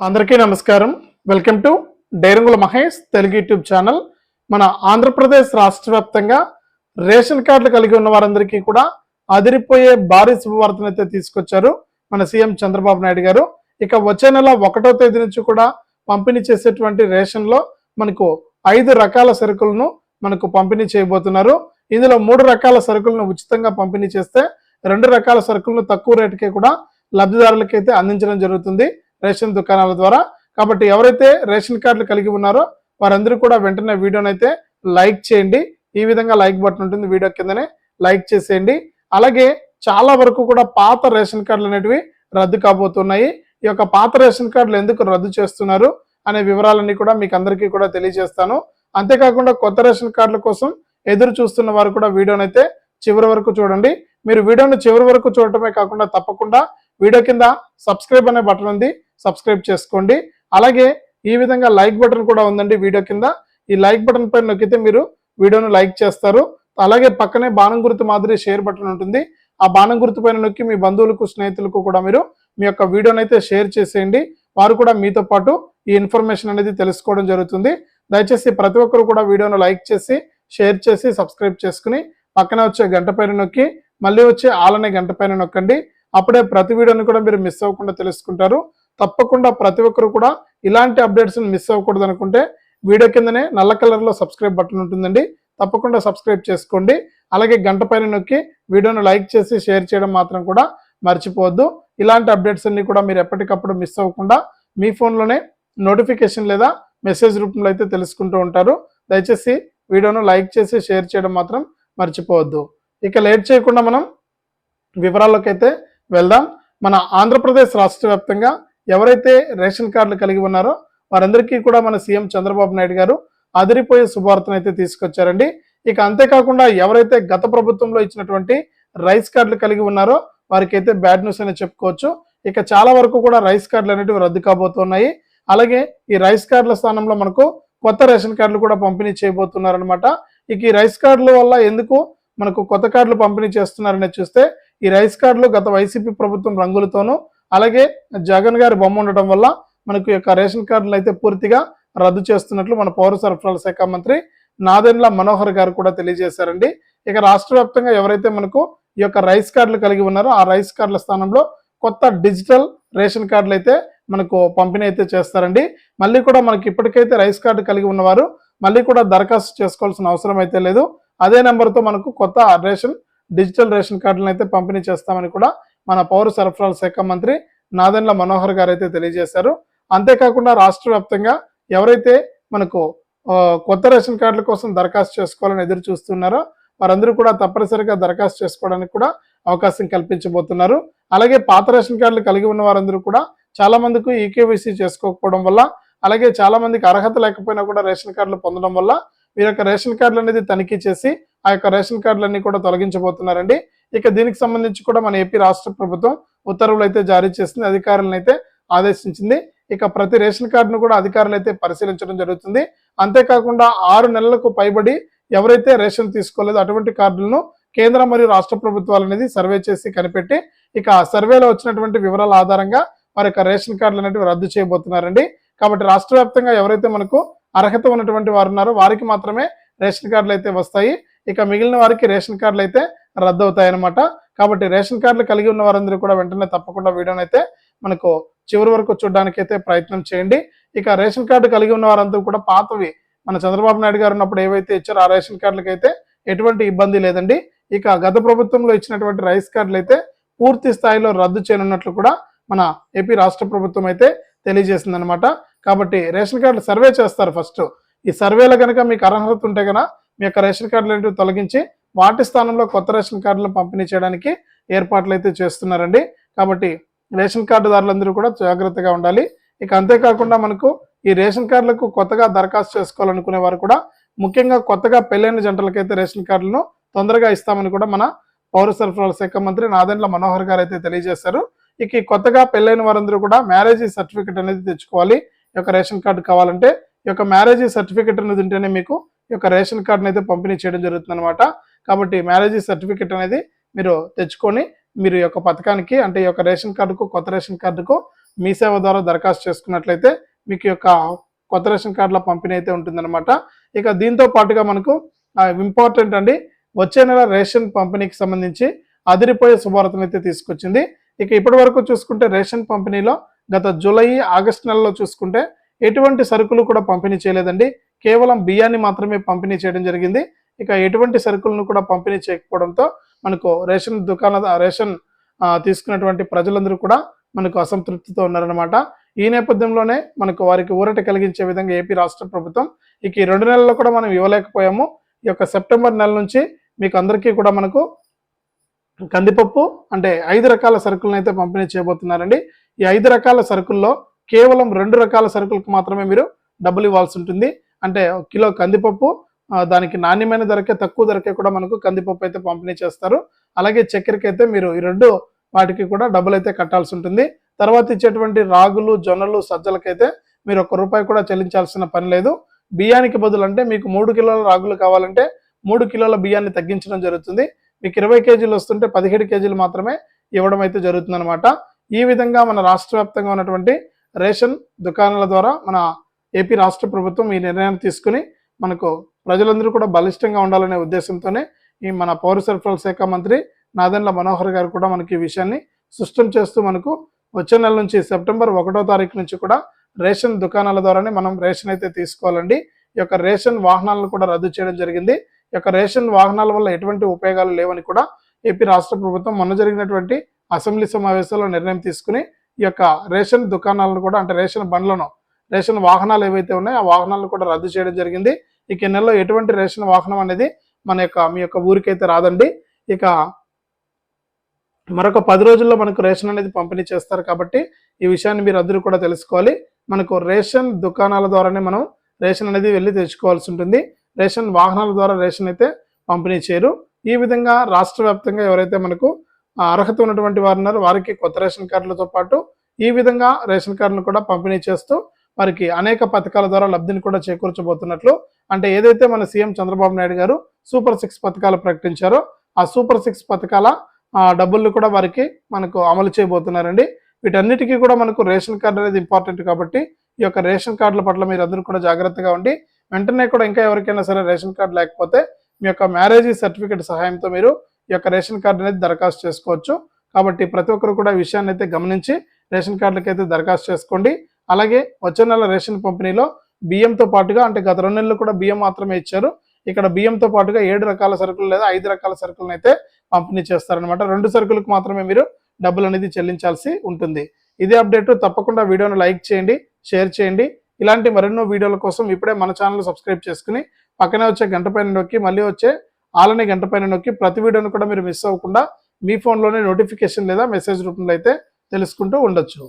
అందరికీ నమస్కారం. Welcome to డైరంగుల మహేష్ తెలుగు యూట్యూబ్ ఛానల్. మన ఆంధ్రప్రదేశ్ రాష్ట్ర వ్యాప్తంగా రేషన్ కార్డులు కలిగి ఉన్న వారందరికీ కూడా అదిరిపోయే భారీ శుభవార్తను అయితే తీసుకొచ్చారు మన సీఎం చంద్రబాబు నాయుడు గారు. ఇక వచ్చే నెల ఒకటో తేదీ నుంచి కూడా పంపిణీ చేసేటువంటి రేషన్లో మనకు ఐదు రకాల సరుకులను మనకు పంపిణీ చేయబోతున్నారు. ఇందులో మూడు రకాల సరుకులను ఉచితంగా పంపిణీ చేస్తే రెండు రకాల సరుకులను తక్కువ రేటుకే కూడా లబ్ధిదారులకైతే అందించడం జరుగుతుంది. రేషన్ దుకాణాల ద్వారా. కాబట్టి ఎవరైతే రేషన్ కార్డులు కలిగి ఉన్నారో వారందరూ కూడా వెంటనే వీడియోని అయితే లైక్ చేయండి. ఈ విధంగా లైక్ బటన్ ఉంటుంది వీడియో కిందనే లైక్ చేసేయండి. అలాగే చాలా వరకు కూడా పాత రేషన్ కార్డులు అనేటివి రద్దు కాబోతున్నాయి. ఈ యొక్క పాత రేషన్ కార్డులు ఎందుకు రద్దు చేస్తున్నారు అనే వివరాలన్నీ కూడా మీకు అందరికీ కూడా తెలియజేస్తాను. అంతేకాకుండా కొత్త రేషన్ కార్డుల కోసం ఎదురు చూస్తున్న వారు కూడా వీడియోని అయితే చివరి వరకు చూడండి. మీరు వీడియోను చివరి వరకు చూడటమే కాకుండా తప్పకుండా వీడియో కింద సబ్స్క్రైబ్ అనే బటన్ ఉంది. సబ్స్క్రైబ్ చేసుకోండి. అలాగే ఈ విధంగా లైక్ బటన్ కూడా ఉందండి వీడియో కింద. ఈ లైక్ బటన్ పైన నొక్కితే మీరు వీడియోను లైక్ చేస్తారు. అలాగే పక్కనే బాణం గుర్తు మాదిరి షేర్ బటన్ ఉంటుంది. ఆ బాణం గుర్తు పైన నొక్కి మీ బంధువులకు స్నేహితులకు కూడా మీరు మీ యొక్క వీడియోని అయితే షేర్ చేసేయండి. వారు కూడా మీతో పాటు ఈ ఇన్ఫర్మేషన్ అనేది తెలుసుకోవడం జరుగుతుంది. దయచేసి ప్రతి ఒక్కరు కూడా వీడియోను లైక్ చేసి షేర్ చేసి సబ్స్క్రైబ్ చేసుకుని పక్కన వచ్చే గంట పైన నొక్కి మళ్ళీ వచ్చే ఆలనే గంట పైన నొక్కండి. అప్పుడే ప్రతి వీడియోని కూడా మీరు మిస్ అవ్వకుండా తెలుసుకుంటారు. తప్పకుండా ప్రతి ఒక్కరు కూడా ఇలాంటి అప్డేట్స్ని మిస్ అవ్వకూడదు అనుకుంటే వీడియో కిందనే నల్ల కలర్లో సబ్స్క్రైబ్ బటన్ ఉంటుందండి. తప్పకుండా సబ్స్క్రైబ్ చేసుకోండి. అలాగే గంట పైన నొక్కి వీడియోను లైక్ చేసి షేర్ చేయడం మాత్రం కూడా మర్చిపోవద్దు. ఇలాంటి అప్డేట్స్ అన్ని కూడా మీరు ఎప్పటికప్పుడు మిస్ అవ్వకుండా మీ ఫోన్లోనే నోటిఫికేషన్ లేదా మెసేజ్ రూపంలో అయితే తెలుసుకుంటూ ఉంటారు. దయచేసి వీడియోను లైక్ చేసి షేర్ చేయడం మాత్రం మర్చిపోవద్దు. ఇక లేట్ చేయకుండా మనం వివరాల్లోకి అయితే వెళ్దాం. మన ఆంధ్రప్రదేశ్ రాష్ట్ర వ్యాప్తంగా ఎవరైతే రేషన్ కార్డులు కలిగి ఉన్నారో వారందరికీ కూడా మన సీఎం చంద్రబాబు నాయుడు గారు అదిరిపోయే శుభార్తను అయితే తీసుకొచ్చారండి. ఇక అంతేకాకుండా ఎవరైతే గత ప్రభుత్వంలో ఇచ్చినటువంటి రైస్ కార్డులు కలిగి ఉన్నారో వారికి అయితే బ్యాడ్ న్యూస్ అని చెప్పుకోవచ్చు. ఇక చాలా వరకు కూడా రైస్ కార్డులు అనేటివి రద్దు కాబోతున్నాయి. అలాగే ఈ రైస్ కార్డుల స్థానంలో మనకు కొత్త రేషన్ కార్డులు కూడా పంపిణీ చేయబోతున్నారనమాట ఇక ఈ రైస్ కార్డుల వల్ల ఎందుకు మనకు కొత్త కార్డులు పంపిణీ చేస్తున్నారనే చూస్తే ఈ రైస్ కార్డులు గత వైసీపీ ప్రభుత్వం రంగులతోనూ అలాగే జగన్ గారి బొమ్మ ఉండటం వల్ల మనకు యొక్క రేషన్ కార్డులు అయితే పూర్తిగా రద్దు చేస్తున్నట్లు మన పౌర సరఫరాల శాఖ మంత్రి నాదెండ్ల మనోహర్ గారు కూడా తెలియజేశారండి. ఇక రాష్ట్ర వ్యాప్తంగా ఎవరైతే మనకు ఈ యొక్క రైస్ కార్డులు కలిగి ఉన్నారో ఆ రైస్ కార్డుల స్థానంలో కొత్త డిజిటల్ రేషన్ కార్డులు అయితే మనకు పంపిణీ అయితే చేస్తారండి. మళ్ళీ కూడా మనకి ఇప్పటికైతే రైస్ కార్డు కలిగి ఉన్నవారు మళ్ళీ కూడా దరఖాస్తు చేసుకోవాల్సిన అవసరం అయితే లేదు. అదే నెంబర్తో మనకు కొత్త రేషన్ డిజిటల్ రేషన్ కార్డులను అయితే పంపిణీ చేస్తామని కూడా మన పౌర సరఫరాల శాఖ మంత్రి నాదెండ్ల మనోహర్ గారు అయితే తెలియజేశారు. అంతేకాకుండా రాష్ట్ర వ్యాప్తంగా ఎవరైతే మనకు కొత్త రేషన్ కార్డుల కోసం దరఖాస్తు చేసుకోవాలని ఎదురు చూస్తున్నారో వారందరూ కూడా తప్పనిసరిగా దరఖాస్తు చేసుకోవడానికి కూడా అవకాశం కల్పించబోతున్నారు. అలాగే పాత రేషన్ కార్డులు కలిగి ఉన్న వారందరూ కూడా చాలా మందికి ఈకేవైసీ చేసుకోకపోవడం వల్ల అలాగే చాలా మందికి అర్హత లేకపోయినా కూడా రేషన్ కార్డులు పొందడం వల్ల వీరి యొక్క రేషన్ కార్డులు అనేది తనిఖీ చేసి ఆ యొక్క రేషన్ కార్డులన్నీ కూడా తొలగించబోతున్నారండి. ఇక దీనికి సంబంధించి కూడా మన ఏపీ రాష్ట్ర ప్రభుత్వం ఉత్తర్వులు అయితే జారీ చేసింది అధికారులను అయితే ఆదేశించింది. ఇక ప్రతి రేషన్ కార్డును కూడా అధికారులు అయితే పరిశీలించడం జరుగుతుంది. అంతేకాకుండా ఆరు నెలలకు పైబడి ఎవరైతే రేషన్ తీసుకోలేదో అటువంటి కార్డులను కేంద్ర మరియు రాష్ట్ర ప్రభుత్వాలు అనేది సర్వే చేసి కనిపెట్టి ఇక ఆ సర్వేలో వచ్చినటువంటి వివరాల ఆధారంగా వారి యొక్క రేషన్ కార్డులు అనేవి రద్దు చేయబోతున్నారండి. కాబట్టి రాష్ట్ర వ్యాప్తంగా ఎవరైతే మనకు అర్హత ఉన్నటువంటి వారు ఉన్నారో వారికి మాత్రమే రేషన్ కార్డులు అయితే వస్తాయి. ఇక మిగిలిన వారికి రేషన్ కార్డులు అయితే రద్దు అవుతాయి అనమాట కాబట్టి రేషన్ కార్డులు కలిగి ఉన్న వారందరూ కూడా వెంటనే తప్పకుండా వీడియోని అయితే మనకు చివరి వరకు చూడడానికి అయితే ప్రయత్నం చేయండి. ఇక రేషన్ కార్డు కలిగి ఉన్న వారందరూ కూడా పాతవి మన చంద్రబాబు నాయుడు గారు ఉన్నప్పుడు ఏవైతే ఇచ్చారో ఆ రేషన్ కార్డులకి అయితే ఎటువంటి ఇబ్బంది లేదండి. ఇక గత ప్రభుత్వంలో ఇచ్చినటువంటి రైస్ కార్డులు అయితే పూర్తి స్థాయిలో రద్దు చేయనున్నట్లు కూడా మన ఏపీ రాష్ట్ర ప్రభుత్వం అయితే తెలియజేసిందనమాట కాబట్టి రేషన్ కార్డులు సర్వే చేస్తారు ఫస్ట్. ఈ సర్వేలో కనుక మీకు అర్హత ఉంటే కనుక మీ యొక్క రేషన్ కార్డులు ఏంటో తొలగించి వాటి స్థానంలో కొత్త రేషన్ కార్డులను పంపిణీ చేయడానికి ఏర్పాట్లు అయితే చేస్తున్నారండి. కాబట్టి రేషన్ కార్డుదారులందరూ కూడా జాగ్రత్తగా ఉండాలి. ఇక అంతేకాకుండా మనకు ఈ రేషన్ కార్డులకు కొత్తగా దరఖాస్తు చేసుకోవాలనుకునే వారు కూడా ముఖ్యంగా కొత్తగా పెళ్ళైన జంటలకైతే రేషన్ కార్డులను తొందరగా ఇస్తామని కూడా మన పౌర సరఫరాల శాఖ మంత్రి నాదెండ్ల మనోహర్ గారు అయితే తెలియజేశారు. ఇక ఈ కొత్తగా పెళ్ళైన వారందరూ కూడా మ్యారేజ్ సర్టిఫికెట్ అనేది తెచ్చుకోవాలి. ఈ యొక్క రేషన్ కార్డు కావాలంటే ఈ యొక్క మ్యారేజ్ సర్టిఫికెట్ అనేది ఉంటేనే మీకు యొక్క రేషన్ కార్డును అయితే పంపిణీ చేయడం జరుగుతుంది అనమాట కాబట్టి మ్యారేజ్ సర్టిఫికెట్ అనేది మీరు తెచ్చుకొని మీరు యొక్క పథకానికి అంటే ఈ యొక్క రేషన్ కార్డుకు కొత్త రేషన్ కార్డుకు మీ సేవ ద్వారా దరఖాస్తు చేసుకున్నట్లయితే మీకు యొక్క కొత్త రేషన్ కార్డుల పంపిణీ అయితే ఉంటుందన్నమాట. ఇక దీంతో పాటుగా మనకు ఇంపార్టెంట్ అండి వచ్చే నెల రేషన్ పంపిణీకి సంబంధించి అదిరిపోయే శుభార్తను అయితే తీసుకొచ్చింది. ఇక ఇప్పటి వరకు చూసుకుంటే రేషన్ పంపిణీలో గత జూలై ఆగస్టు నెలలో చూసుకుంటే ఎటువంటి సరుకులు కూడా పంపిణీ చేయలేదండి. కేవలం బియ్యాన్ని మాత్రమే పంపిణీ చేయడం జరిగింది. ఇక ఎటువంటి సరుకులను కూడా పంపిణీ చేయకపోవడంతో మనకు రేషన్ దుకాణ రేషన్ తీసుకున్నటువంటి ప్రజలందరూ కూడా మనకు అసంతృప్తితో ఉన్నారనమాట ఈ నేపథ్యంలోనే మనకు వారికి ఊరట కలిగించే విధంగా ఏపీ రాష్ట్ర ప్రభుత్వం ఇక ఈ రెండు నెలల్లో కూడా మనం ఇవ్వలేకపోయాము. ఈ యొక్క సెప్టెంబర్ నెల నుంచి మీకు అందరికీ కూడా మనకు కందిపప్పు అంటే ఐదు రకాల సరుకులను అయితే పంపిణీ చేయబోతున్నారండి. ఈ ఐదు రకాల సరుకుల్లో కేవలం రెండు రకాల సరుకులకు మాత్రమే మీరు డబ్బులు ఇవ్వాల్సి ఉంటుంది. అంటే కిలో కందిపప్పు దానికి నాణ్యమైన ధరకే తక్కువ ధరకే కూడా మనకు కందిపప్పు అయితే పంపిణీ చేస్తారు. అలాగే చక్కెరకి అయితే మీరు ఈ రెండు వాటికి కూడా డబ్బులు అయితే కట్టాల్సి ఉంటుంది. తర్వాత ఇచ్చేటువంటి రాగులు జొన్నలు సజ్జలకైతే మీరు ఒక్క రూపాయి కూడా చెల్లించాల్సిన పని లేదు. బియ్యానికి బదులు అంటే మీకు మూడు కిలోల రాగులు కావాలంటే మూడు కిలోల బియ్యాన్ని తగ్గించడం జరుగుతుంది. మీకు ఇరవై కేజీలు వస్తుంటే పదిహేడు కేజీలు మాత్రమే ఇవ్వడం అయితే జరుగుతుందనమాట ఈ విధంగా మన రాష్ట్ర వ్యాప్తంగా ఉన్నటువంటి రేషన్ దుకాణాల ద్వారా మన ఏపీ రాష్ట్ర ప్రభుత్వం ఈ నిర్ణయాన్ని తీసుకుని మనకు ప్రజలందరూ కూడా బలిష్టంగా ఉండాలనే ఉద్దేశంతోనే ఈ మన పౌర సరఫరాల శాఖ మంత్రి నాదెండ్ల మనోహర్ గారు కూడా మనకి ఈ విషయాన్ని స్పష్టం చేస్తూ మనకు వచ్చే నెల నుంచి సెప్టెంబర్ ఒకటో తారీఖు నుంచి కూడా రేషన్ దుకాణాల ద్వారానే మనం రేషన్ అయితే తీసుకోవాలండి. ఈ యొక్క రేషన్ వాహనాలను కూడా రద్దు చేయడం జరిగింది. ఈ యొక్క రేషన్ వాహనాల వల్ల ఎటువంటి ఉపయోగాలు లేవని కూడా ఏపీ రాష్ట్ర ప్రభుత్వం మొన్న జరిగినటువంటి అసెంబ్లీ సమావేశంలో నిర్ణయం తీసుకుని ఈ యొక్క రేషన్ దుకాణాలను కూడా అంటే రేషన్ బండ్లను రేషన్ వాహనాలు ఏవైతే ఉన్నాయో ఆ వాహనాలను కూడా రద్దు చేయడం జరిగింది. ఇక నెలలో ఎటువంటి రేషన్ వాహనం అనేది మన యొక్క మీ యొక్క ఊరికైతే రాదండి. ఇక మరొక పది రోజుల్లో మనకు రేషన్ అనేది పంపిణీ చేస్తారు కాబట్టి ఈ విషయాన్ని మీరు అందరూ కూడా తెలుసుకోవాలి. మనకు రేషన్ దుకాణాల ద్వారానే మనం రేషన్ అనేది వెళ్ళి తెచ్చుకోవాల్సి ఉంటుంది. రేషన్ వాహనాల ద్వారా రేషన్ అయితే పంపిణీ చేయరు. ఈ విధంగా రాష్ట్ర వ్యాప్తంగా ఎవరైతే మనకు అర్హత ఉన్నటువంటి వారు ఉన్నారో వారికి కొత్త రేషన్ కార్డులతో పాటు ఈ విధంగా రేషన్ కార్డును కూడా పంపిణీ చేస్తూ వారికి అనేక పథకాల ద్వారా లబ్ధిని కూడా చేకూర్చబోతున్నట్లు. అంటే ఏదైతే మన సీఎం చంద్రబాబు నాయుడు గారు సూపర్ సిక్స్ పథకాలు ప్రకటించారో ఆ సూపర్ సిక్స్ పథకాల డబ్బుల్ని డబ్బులను కూడా వారికి మనకు అమలు చేయబోతున్నారండి. వీటన్నిటికీ కూడా మనకు రేషన్ కార్డు అనేది ఇంపార్టెంట్ కాబట్టి ఈ యొక్క రేషన్ కార్డుల పట్ల మీరు అందరూ కూడా జాగ్రత్తగా ఉండి వెంటనే కూడా ఇంకా ఎవరికైనా సరే రేషన్ కార్డు లేకపోతే మీ యొక్క మ్యారేజ్ సర్టిఫికేట్ సహాయంతో మీరు ఈ యొక్క రేషన్ కార్డు అనేది దరఖాస్తు చేసుకోవచ్చు. కాబట్టి ప్రతి ఒక్కరు కూడా విషయాన్ని అయితే గమనించి రేషన్ కార్డులకైతే దరఖాస్తు చేసుకోండి. అలాగే వచ్చే నెల రేషన్ పంపిణీలో బియ్యంతో పాటుగా అంటే గత రెండు నెలలు కూడా బియ్యం మాత్రమే ఇచ్చారు. ఇక్కడ బియ్యంతో పాటుగా ఏడు రకాల సరుకులు లేదా ఐదు రకాల సరుకులను అయితే పంపిణీ చేస్తారనమాట రెండు సరుకులకు మాత్రమే మీరు డబ్బులు అనేది చెల్లించాల్సి ఉంటుంది. ఇదే అప్డేట్ తప్పకుండా వీడియోను లైక్ చేయండి షేర్ చేయండి. ఇలాంటి మరెన్నో వీడియోల కోసం ఇప్పుడే మన ఛానల్ సబ్స్క్రైబ్ చేసుకుని పక్కనే వచ్చే గంట పైన నొక్కి మళ్ళీ వచ్చే ఆలనే గంట పైన నొక్కి ప్రతి వీడియోను కూడా మీరు మిస్ అవ్వకుండా మీ ఫోన్లోనే నోటిఫికేషన్ లేదా మెసేజ్ రూపంలో అయితే తెలుసుకుంటూ ఉండొచ్చు.